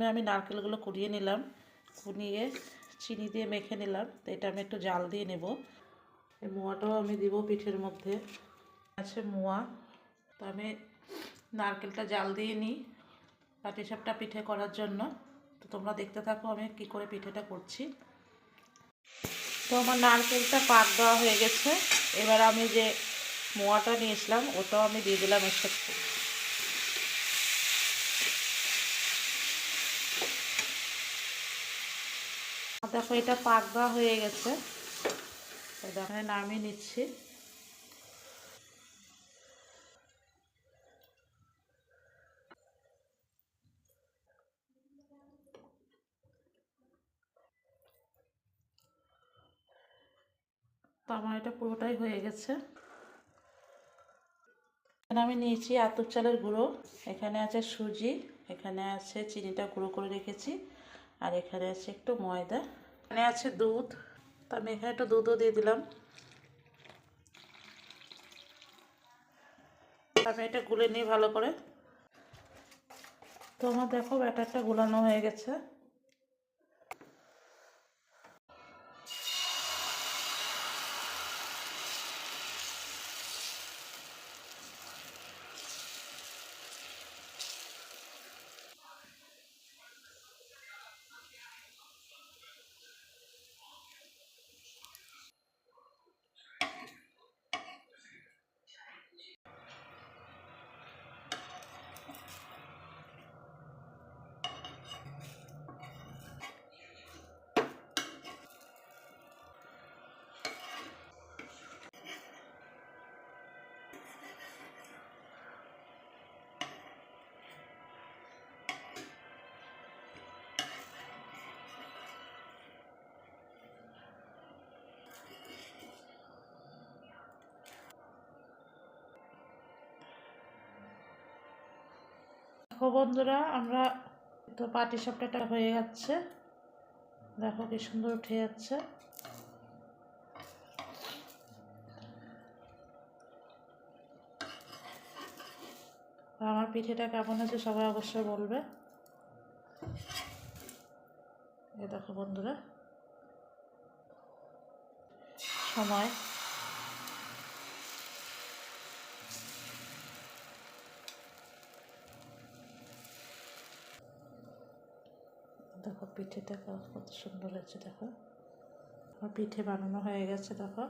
আমি নারকেলগুলো কুড়িয়ে নিলাম কুড়িয়ে চিনি দিয়ে মেখে নিলাম, তো এটা আমি একটু জাল দিয়ে নেব। এই মোয়াটাও আমি দিব পিঠের মধ্যে। আছে মোয়া, তো আমি নারকেলটা জাল দিয়ে নিই পাটিসাপটা পিঠে করার জন্য। তো তোমরা দেখতে থাকো আমি কি করে পিঠেটা করছি। তো আমার নারকেলটা পাক দেওয়া হয়ে গেছে। এবার আমি যে মোয়াটা নিয়েছিলাম, ওটাও আমি দিয়ে দিলাম এর সাথে। দেখো, এটা পাক দেওয়া হয়ে গেছে। দেখো নামিয়ে নিচ্ছি। তো আমার এটা পুরোটাই হয়ে গেছে। এখানে আমি নিয়েছি আতপ চালের গুঁড়ো। এখানে আছে সুজি, এখানে আছে চিনিটা গুঁড়ো করে রেখেছি। আর এখানে আছে একটু ময়দা। এখানে আছে দুধ। তো আমি এখানে একটু দুধও দিয়ে দিলাম। আমি এটা গুলে নিই ভালো করে। তো আমার দেখো ব্যাটারটা গুলানো হয়ে গেছে। দেখো বন্ধুরা, আমরা তো পাটি সাপটাটা হয়ে যাচ্ছে। দেখো কি সুন্দর উঠে যাচ্ছে। আমার পিঠেটা কেমন হয়েছে সবাই অবশ্যই বলবে। এ দেখো বন্ধুরা, সময়। দেখো পিঠে দেখো কত সুন্দর হয়েছে দেখো। আমার পিঠে বানানো হয়ে গেছে দেখো।